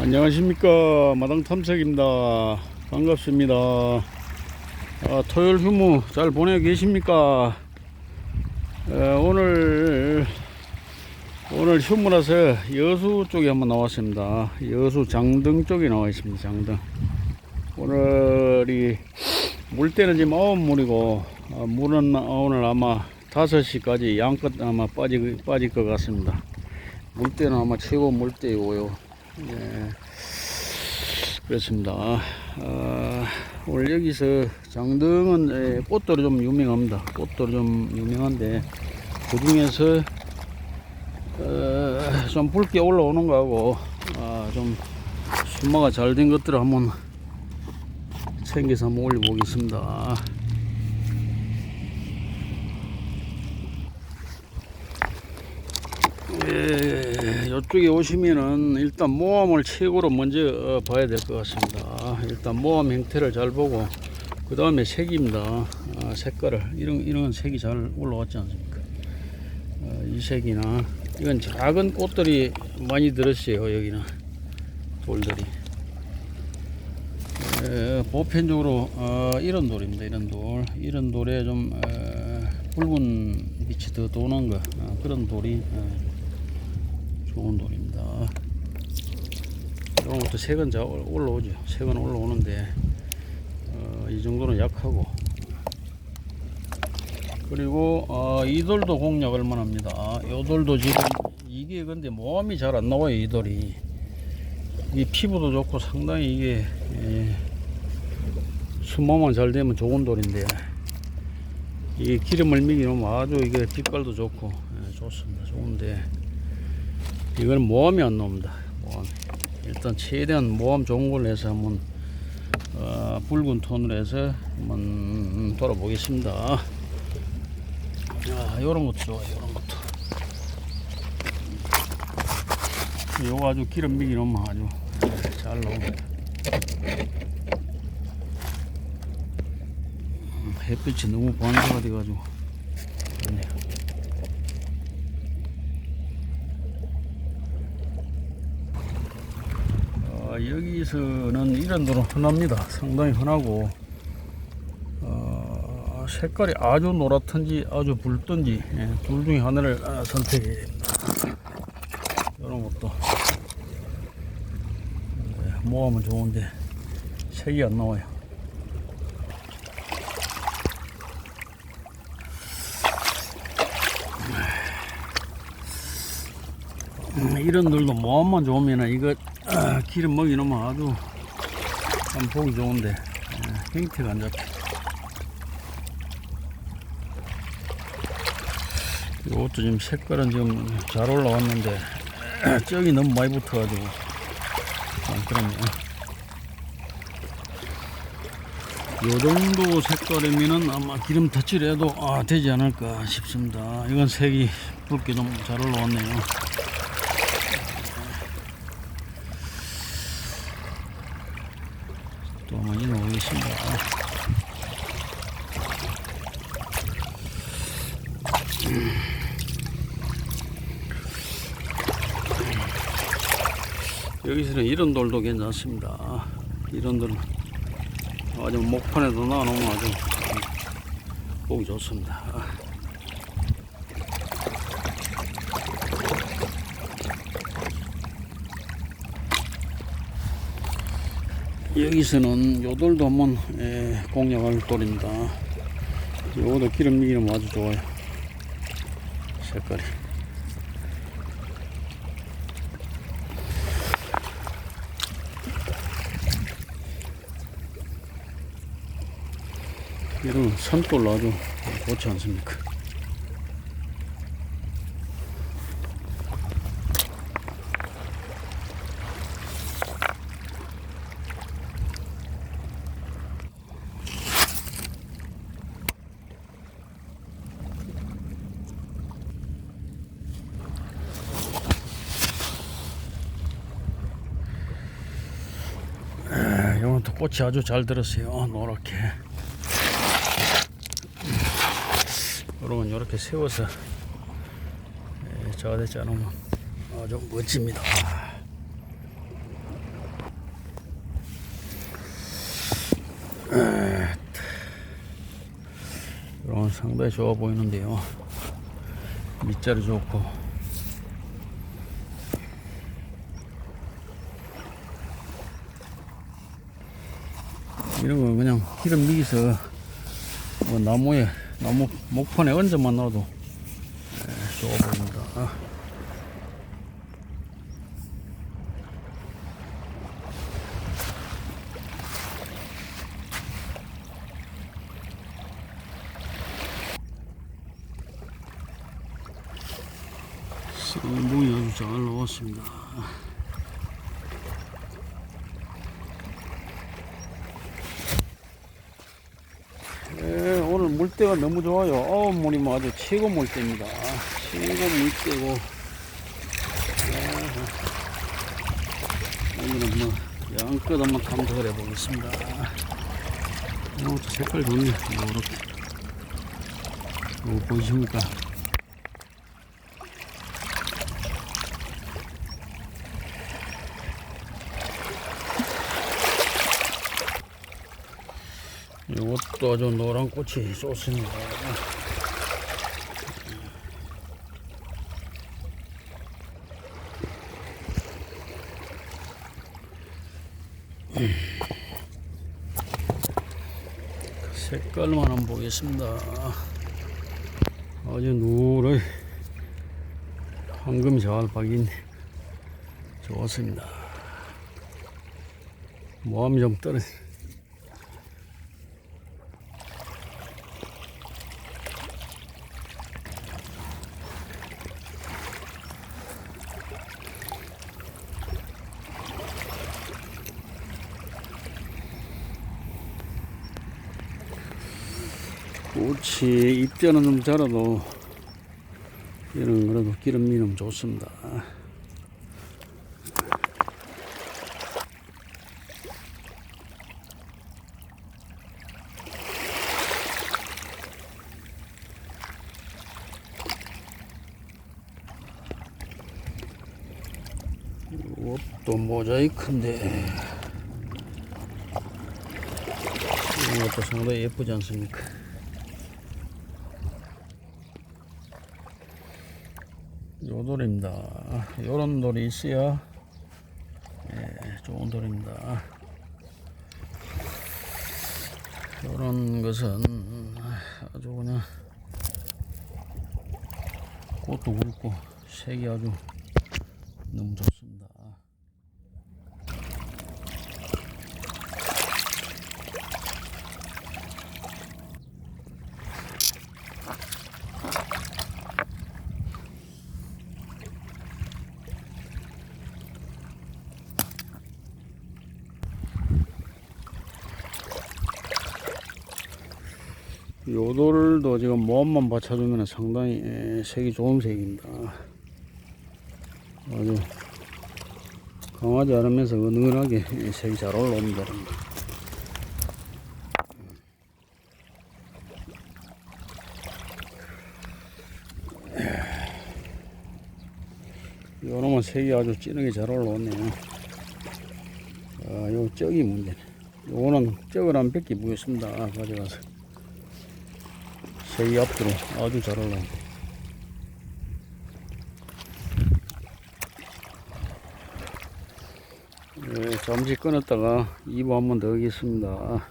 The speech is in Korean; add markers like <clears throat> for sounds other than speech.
안녕하십니까. 마당 탐색입니다. 반갑습니다. 아, 토요일 휴무 잘 보내고 계십니까? 에, 오늘 오늘 휴무라서 여수 쪽에 한번 나왔습니다. 여수 장등 쪽에 나와 있습니다. 장등. 오늘이 물때는 지금 아홉 물이고 아, 물은 오늘 아마 5시까지 양껏 아마 빠지, 빠질 것 같습니다. 물때는 아마 최고 물때이고요 예, 그렇습니다. 아, 오늘 여기서 장등은 예, 꽃돌이 좀 유명합니다. 꽃돌이 좀 유명한데 그 중에서 어, 좀 붉게 올라오는 거하고 아, 좀 순마가 잘 된 것들을 한번 챙겨서 한번 올려보겠습니다. 예, 이쪽에 오시면은 일단 모함을 최고로 먼저 어, 봐야 될 것 같습니다. 일단 모함 형태를 잘 보고 그 다음에 색입니다. 아, 색깔을 이런 이런 색이 잘 올라왔지 않습니까? 어, 이 색이나 이건 작은 꽃들이 많이 들었어요. 여기는 돌들이. 에, 보편적으로 어, 이런 돌입니다. 이런 돌, 이런 돌에 좀 에, 붉은 빛이 더 도는 거 어, 그런 돌이 에, 좋은 돌입니다. 이런 것도 색은 잘 올라오죠. 색은 올라오는데 어, 이 정도는 약하고 그리고 어, 이 돌도 공략할 만합니다. 이 돌도 지금 이게 근데 모함이 잘 안 나와요. 이 돌이 이 피부도 좋고 상당히 이게 예, 수모만 잘 되면 좋은 돌인데 이게 기름을 미기면 아주 이게 빛깔도 좋고 예, 좋습니다. 좋은데 이거는 모함이 안 나옵니다. 모함. 일단 최대한 모함 좋은 걸로 해서 한번 어, 붉은 톤으로 해서 한번 돌아보겠습니다. 자, 요런 것도 좋아요. 요런 것도. 요거 아주 기름 미기 너무 아주 잘 나옵니다. 음, 햇빛이 너무 반사가 돼가지고 그러네요. 어, 여기 서는 이런 도로 흔합니다. 상당히 흔하고 어, 색깔이 아주 노랗든지 아주 붉든지 예, 둘 중에 하나를 아, 선택해야 됩니다. 이런 것도 예, 모하면 좋은데 색이 안 나와요. 음, 이런 들도 모함만 좋으면 이거 아, 기름 먹이 넣으면 아주 참 보기 좋은데 예, 형태가 안 잡혀 이것도 지금 색깔은 지금 잘 올라왔는데 <clears throat> 쩍이 너무 많이 붙어가지고 좀 그렇네요. 요 정도 색깔이면은 아마 기름 터치를 해도 아, 되지 않을까 싶습니다. 이건 색이 붉게 너무 잘 올라왔네요 또 많이 나오겠습니다. 여기서는 이런 돌도 괜찮습니다. 이런 돌은 아주 목판에도 나오면 아주 보기 좋습니다. 여기서는 요 돌도 한번 에, 공략할 돌입니다. 요것도 기름 미기는 아주 좋아요. 색깔이. 이런 산돌로 아주 좋지 않습니까? 꽃이 아주 잘 들었어요. 어, 노랗게. 여러분 이렇게 세워서 예, 저대지 않으면 아주 멋집니다. 여러분 상당히 좋아 보이는데요. 밑자리 좋고. 이런 거 그냥 기름 미기서 뭐 나무에 나무 목판에 얹어만 놔도 예, 좋아 보입니다. 아. 쌍봉이 아주 잘 나왔습니다. 예, 오늘 물때가 너무 좋아요. 어우, 물이 뭐 아주 최고 물때입니다. 최고 물때고. 아, 오늘은 뭐, 양껏 한번 탐색을 해보겠습니다. 어, 색깔 좋네. 요렇게. 이거 보이십니까? 이것도 아주 노란 꽃이 좋습니다. 색깔만 한번 보겠습니다. 아주 누런 황금이 잘 박인 좋았습니다. 모함이 좀 떨어지. 꽃이 입자는 좀 자라도 얘는 그래도 기름이 좀 좋습니다. 이것도 모자이크인데 이것도 상당히 예쁘지 않습니까? 돌입니다. 요런 돌이 있어야 예, 좋은 돌입니다. 요런 것은 아주 그냥 꽃도 굵고 색이 아주 너무 좋습니다. 요돌도 지금 모함만 받쳐주면 상당히 에, 색이 좋은 색입니다. 아주 강하지 않으면서 은은하게 에, 색이 잘 올라옵니다. 요놈은 색이 아주 진하게 잘 올라오네요. 아, 요 쩍이 문제네. 요거는 쩍을 한 100개 무였습니다. 가져가서. 색이 앞으로 아주 잘 올라오네. 네, 잠시 끊었다가 2부 한번 더 하겠습니다.